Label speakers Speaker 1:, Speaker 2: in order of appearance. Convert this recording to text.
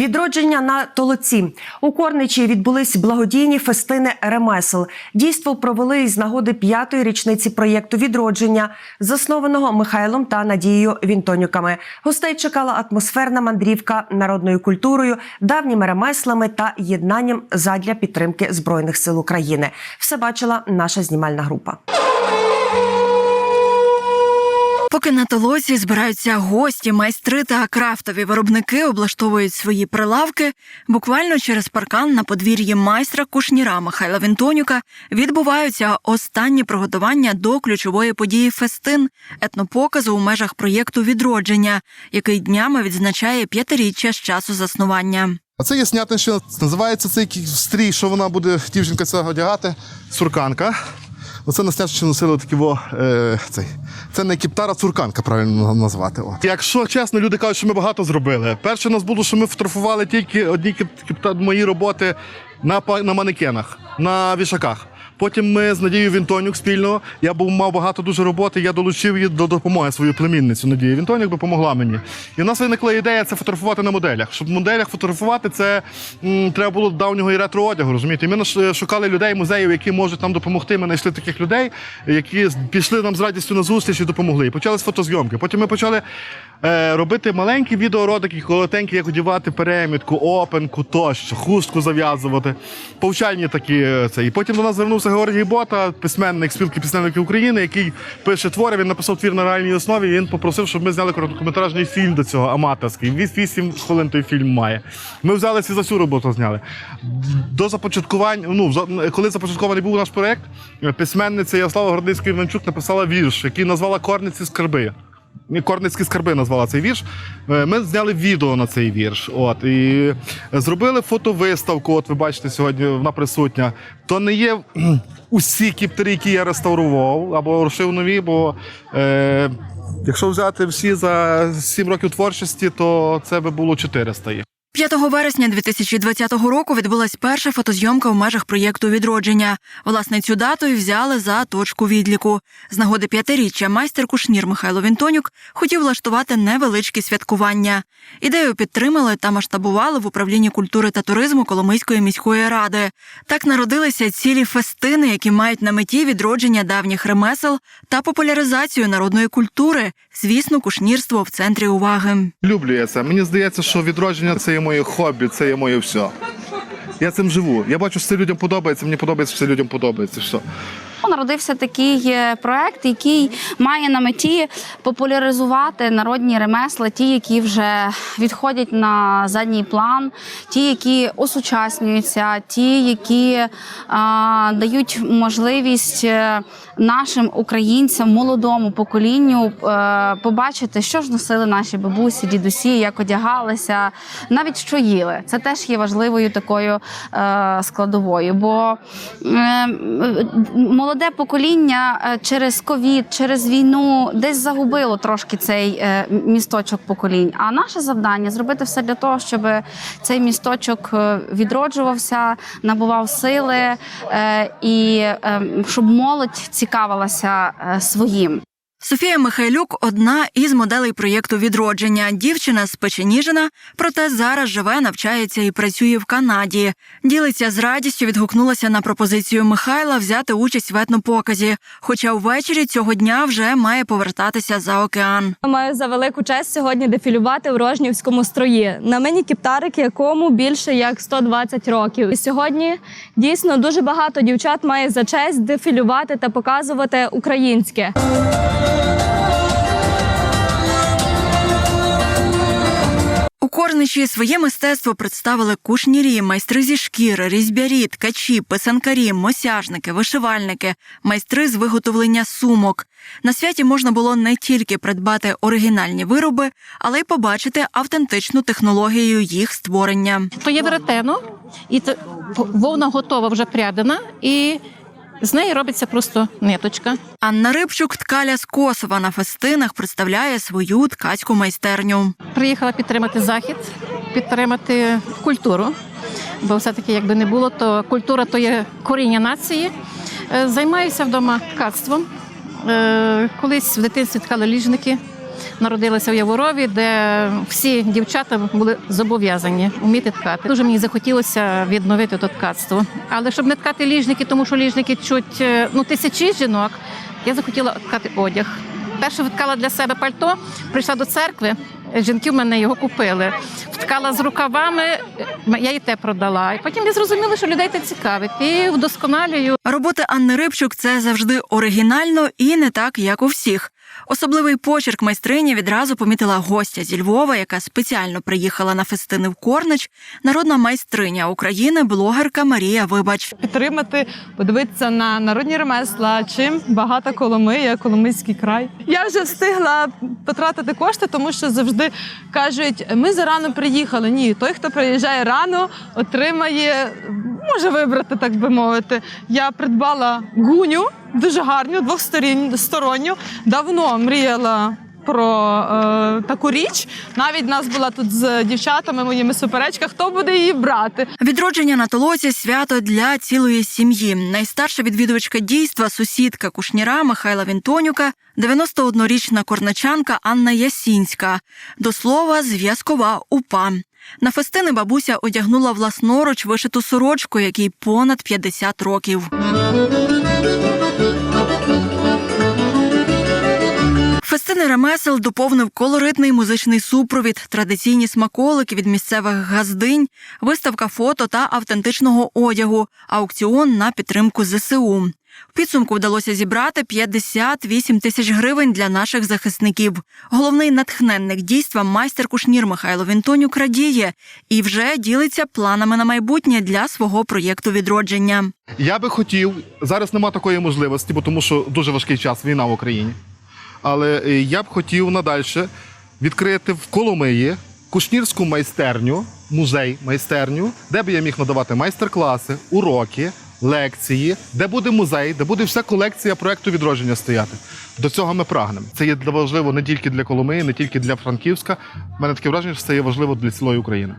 Speaker 1: Відродження на толоці у Корничі відбулись благодійні фестини ремесел. Дійство провели із нагоди п'ятої річниці проєкту відродження, заснованого Михайлом та Надією Вінтонюками. Гостей чекала атмосферна мандрівка народною культурою, давніми ремеслами та єднанням задля підтримки збройних сил України. Все бачила наша знімальна група.
Speaker 2: Поки на толоці збираються гості, майстри та крафтові виробники облаштовують свої прилавки. Буквально через паркан на подвір'ї майстра кушніра Михайла Вінтонюка відбуваються останні приготування до ключової події фестин етнопоказу у межах проєкту відродження, який днями відзначає п'ятиріччя з часу заснування.
Speaker 3: А це є снятинщина, називається цей стрій, що вона буде дівчинка ця одягати, сурканка. Оце на снятинщину носили такі во, е, цей. Це не кіптара, цурканка, правильно назвати. От. Якщо чесно, люди кажуть, що ми багато зробили. Перше у нас було, що ми фотографували тільки одні кіп- кіпта- мої роботи на, на манекенах, на вішаках. Потім ми з Надією Вінтонюк спільно. Я був мав багато дуже роботи. Я долучив її до допомоги свою племінницю Надію Вінтонюк допомогла мені. І в нас виникла ідея це фотографувати на моделях. Щоб в моделях фотографувати, це м, треба було давнього і ретро одягу. Розумієте? Ми шукали людей, музеїв, які можуть нам допомогти. Ми знайшли таких людей, які пішли нам з радістю на зустріч і допомогли. І почали з фотозйомки. Потім ми почали е, робити маленькі відеоролики, коротенькі, як одягати перемітку, опенку тощо, хустку зав'язувати. Повчальні такі е, це. І потім до нас звернувся Георгій Бота, письменник спілки письменників України, який пише твори. Він написав твір на реальній основі. І він попросив, щоб ми зняли короткометражний фільм до цього аматорський. Віс- Вісім хвилин той фільм має. Ми взялися за цю роботу зняли. До започаткування, ну коли започаткований був наш проект, письменниця Ярослава Городницька Іванчук написала вірш, який назвала Корниці скарби. Корницькі скарби назвала цей вірш. Е, Ми зняли відео на цей вірш. От і зробили фотовиставку. От ви бачите, сьогодні вона присутня. То не є усі кіптери, які я реставрував або рушив нові, бо е, якщо взяти всі за 7 років творчості, то це би було 400 їх.
Speaker 2: 5 вересня 2020 року відбулась перша фотозйомка в межах проєкту відродження. Власне, цю дату і взяли за точку відліку. З нагоди п'ятиріччя майстер кушнір Михайло Вінтонюк хотів влаштувати невеличкі святкування. Ідею підтримали та масштабували в управлінні культури та туризму Коломийської міської ради. Так народилися цілі фестини, які мають на меті відродження давніх ремесел та популяризацію народної культури. Звісно, кушнірство в центрі уваги.
Speaker 3: Люблю я це. Мені здається, що відродження це є моє хобі, це є моє все. Я цим живу. Я бачу, що це людям подобається, мені подобається, що це людям подобається. Все.
Speaker 4: Народився такий е, проект, який має на меті популяризувати народні ремесла, ті, які вже відходять на задній план, ті, які осучаснюються, ті, які а, дають можливість е, нашим українцям, молодому поколінню е, побачити, що ж носили наші бабусі, дідусі, як одягалися, навіть що їли. Це теж є важливою такою е, складовою. Бо е, м, молоде покоління е, через ковід, через війну десь загубило трошки цей е, місточок поколінь. А наше завдання зробити все для того, щоб цей місточок е, відроджувався, набував сили і е, щоб молодь цікавилася своїм.
Speaker 2: Софія Михайлюк одна із моделей проєкту відродження. Дівчина з Печеніжина, проте зараз живе, навчається і працює в Канаді. Ділиться з радістю, відгукнулася на пропозицію Михайла взяти участь в етнопоказі. Хоча ввечері цього дня вже має повертатися за океан.
Speaker 5: Маю за велику честь сьогодні дефілювати в Рожнівському строї. На мені кіптарик, якому більше як 120 років. І сьогодні дійсно дуже багато дівчат має за честь дефілювати та показувати українське.
Speaker 2: Корничі своє мистецтво представили кушнірі, майстри зі шкіри, різьбярі, ткачі, писанкарі, мосяжники, вишивальники, майстри з виготовлення сумок. На святі можна було не тільки придбати оригінальні вироби, але й побачити автентичну технологію їх створення.
Speaker 6: то є веретено, і це вовна готова вже прядена, і з неї робиться просто ниточка.
Speaker 2: Анна Рибчук, ткаля з Косова на фестинах, представляє свою ткацьку майстерню.
Speaker 6: Приїхала підтримати захід, підтримати культуру. Бо все-таки, якби не було, то культура то є коріння нації. Е, Займаюся вдома ткацтвом. Е, Колись в дитинстві ткали ліжники, народилася в Яворові, де всі дівчата були зобов'язані вміти ткати. Дуже мені захотілося відновити то ткацтво. Але щоб не ткати ліжники, тому що ліжники чуть е, ну, тисячі жінок, я захотіла ткати одяг. Перше вткала для себе пальто, прийшла до церкви. Жінки в мене його купили. Вткала з рукавами, я і те продала. І потім я зрозуміла, що людей це цікавить. І вдосконалюю.
Speaker 2: Роботи Анни Рибчук це завжди оригінально і не так, як у всіх. Особливий почерк майстрині відразу помітила гостя зі Львова, яка спеціально приїхала на фестини в Корнич, народна майстриня України, блогерка Марія Вибач.
Speaker 7: підтримати, подивитися на народні ремесла, чим багата Коломия, Коломийський край. Я вже встигла потратити кошти, тому що завжди кажуть, ми зарано приїхали. Ні, той, хто приїжджає рано, отримає, може вибрати, так би мовити. Я придбала гуню, дуже гарну, двохсторонню. Давно мріяла. Про е, таку річ навіть нас була тут з дівчатами моїми суперечка. Хто буде її брати?
Speaker 2: Відродження на толоці свято для цілої сім'ї. Найстарша відвідувачка дійства, сусідка кушніра Михайла Вінтонюка, 91-річна корначанка Анна Ясінська. До слова, зв'язкова упа. На фестини бабуся одягнула власноруч вишиту сорочку, якій понад 50 років. Ремесел доповнив колоритний музичний супровід, традиційні смаколики від місцевих газдинь, виставка фото та автентичного одягу, аукціон на підтримку ЗСУ. В підсумку вдалося зібрати 58 тисяч гривень для наших захисників. Головний натхненник дійства майстер кушнір Михайло Вінтонюк радіє і вже ділиться планами на майбутнє для свого проєкту відродження.
Speaker 3: Я би хотів, зараз нема такої можливості, бо тому що дуже важкий час, війна в Україні. Але е, я б хотів надальше відкрити в Коломиї кушнірську майстерню, музей майстерню, де би я міг надавати майстер-класи, уроки, лекції, де буде музей, де буде вся колекція проекту відродження стояти. До цього ми прагнемо. Це є важливо не тільки для Коломиї, не тільки для Франківська. У мене таке враження, що це є важливо для цілої України.